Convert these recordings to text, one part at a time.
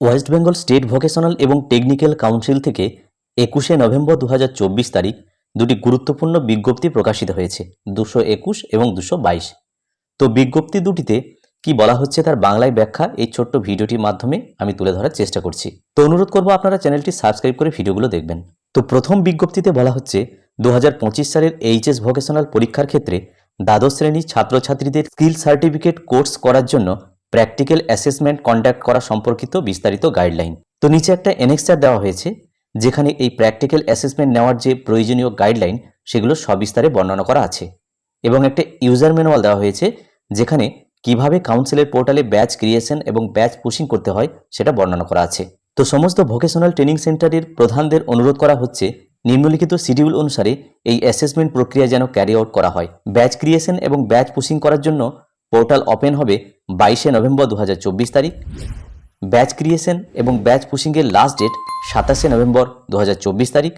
West Bengal state vocational এবং technical council থেকে একুশে নভেম্বর দু হাজার চব্বিশ তারিখ দুটি গুরুত্বপূর্ণ বিজ্ঞপ্তি প্রকাশিত হয়েছে, দুশো একুশ এবং দুশো বাইশ। তো বিজ্ঞপ্তি দুটিতে কি বলা হচ্ছে তার বাংলায় ব্যাখ্যা এই ছোট্ট ভিডিওটির মাধ্যমে আমি তুলে ধরার চেষ্টা করছি। তো অনুরোধ করব আপনারা চ্যানেলটি সাবস্ক্রাইব করে ভিডিওগুলো দেখবেন। তো প্রথম বিজ্ঞপ্তিতে বলা হচ্ছে দু হাজার পঁচিশ সালের এইচএস ভোকেশনাল পরীক্ষার ক্ষেত্রে দ্বাদশ শ্রেণির ছাত্রছাত্রীদের স্কিল সার্টিফিকেট কোর্স করার জন্য প্র্যাকটিক্যাল অ্যাসেসমেন্ট কন্ডাক্ট করা সম্পর্কিত বিস্তারিত গাইডলাইন। তো নিচে একটা এনেক্সার দেওয়া হয়েছে, যেখানে এই প্র্যাকটিক্যাল অ্যাসেসমেন্ট নেওয়ার যে প্রয়োজনীয় গাইডলাইন, সেগুলো সবিস্তারে বর্ণনা করা আছে। এবং একটা ইউজার ম্যানুয়াল দেওয়া হয়েছে, যেখানে কীভাবে কাউন্সিলের পোর্টালে ব্যাচ ক্রিয়েশন এবং ব্যাচ পুশিং করতে হয়, সেটা বর্ণনা করা আছে। তো সমস্ত ভোকেশনাল ট্রেনিং সেন্টারের প্রধানদের অনুরোধ করা হচ্ছে, নিম্নলিখিত শিডিউল অনুসারে এই অ্যাসেসমেন্ট প্রক্রিয়া যেন ক্যারি আউট করা হয়। ব্যাচ ক্রিয়েশন এবং ব্যাচ পুশিং করার জন্য পোর্টাল ওপেন হবে বাইশে নভেম্বর দু হাজার চব্বিশ তারিখ। ব্যাচ ক্রিয়েশন এবং ব্যাচ পুশিংয়ের লাস্ট ডেট সাতাশে নভেম্বর দু হাজার চব্বিশ তারিখ।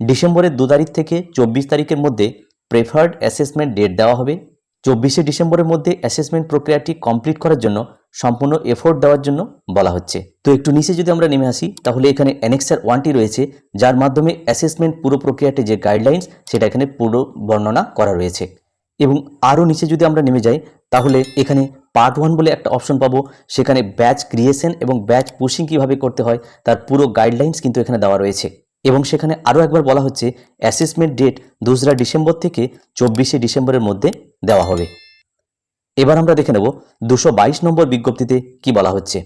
ডিসেম্বরের দু তারিখ থেকে চব্বিশ তারিখের মধ্যে প্রেফার্ড অ্যাসেসমেন্ট ডেট দেওয়া হবে। চব্বিশে ডিসেম্বরের মধ্যে অ্যাসেসমেন্ট প্রক্রিয়াটি কমপ্লিট করার জন্য সম্পূর্ণ এফোর্ট দেওয়ার জন্য বলা হচ্ছে। তো একটু নিচে যদি আমরা নেমে আসি, তাহলে এখানে অ্যানেক্সার ওয়ানটি রয়েছে, যার মাধ্যমে অ্যাসেসমেন্ট পুরো প্রক্রিয়াটি যে গাইডলাইন্স সেটা এখানে পুরো বর্ণনা করা রয়েছে। এবং আরও নিচে যদি আমরা নেমে যাই, তাহলে এখানে পার্ট ওয়ান বলে একটা অপশন পাবো। সেখানে ব্যাচ ক্রিয়েশন এবং ব্যাচ পুশিং কীভাবে করতে হয়, তার পুরো গাইডলাইন্স কিন্তু এখানে দেওয়া রয়েছে। এবং সেখানে আরও একবার বলা হচ্ছে অ্যাসেসমেন্ট ডেট দোসরা ডিসেম্বর থেকে চব্বিশে ডিসেম্বরের মধ্যে দেওয়া হবে। এবার আমরা দেখে নেব, দুশো নম্বর বিজ্ঞপ্তিতে কি বলা হচ্ছে?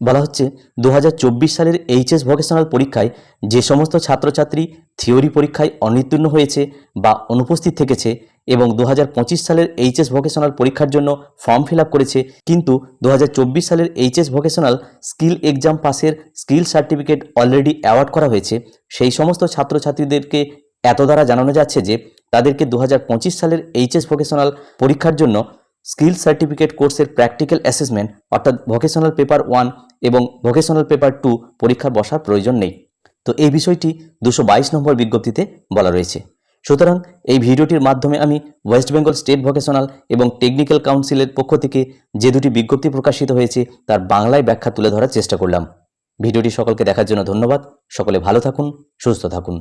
বলা হচ্ছে দু হাজার চব্বিশ সালের এইচএস ভোকেশনাল পরীক্ষায় যে সমস্ত ছাত্রছাত্রী থিওরি পরীক্ষায় অনুত্তীর্ণ হয়েছে বা অনুপস্থিত থেকেছে এবং দু হাজার পঁচিশ সালের এইচএস ভোকেশনাল পরীক্ষার জন্য ফর্ম ফিল করেছে। কিন্তু দু হাজার চব্বিশ সালের এইচএস ভোকেশনাল স্কিল এক্সাম পাসের স্কিল সার্টিফিকেট অলরেডি অ্যাওয়ার্ড করা হয়েছে। সেই সমস্ত ছাত্রছাত্রীদেরকে এত দ্বারা জানানো যাচ্ছে যে তাদেরকে দু হাজার পঁচিশ সালের এইচএস ভোকেশনাল পরীক্ষার জন্য স্কিল সার্টিফিকেট কোর্সের প্র্যাকটিক্যাল অ্যাসেসমেন্ট অর্থাৎ ভোকেশনাল পেপার ওয়ান এবং ভোকেশনাল পেপার টু পরীক্ষা বসার প্রয়োজন নেই। তো এই বিষয়টি দুশো নম্বর বিজ্ঞপ্তিতে বলা রয়েছে। সুতরাং এই ভিডিওটির মাধ্যমে আমি ওয়েস্ট বেঙ্গল স্টেট ভোকেশনাল এবং টেকনিক্যাল কাউন্সিলের পক্ষ থেকে যে দুটি বিজ্ঞপ্তি প্রকাশিত হয়েছে তার বাংলায় ব্যাখ্যা তুলে ধরার চেষ্টা করলাম। ভিডিওটি সকলকে দেখার জন্য ধন্যবাদ। সকলে ভালো থাকুন, সুস্থ থাকুন।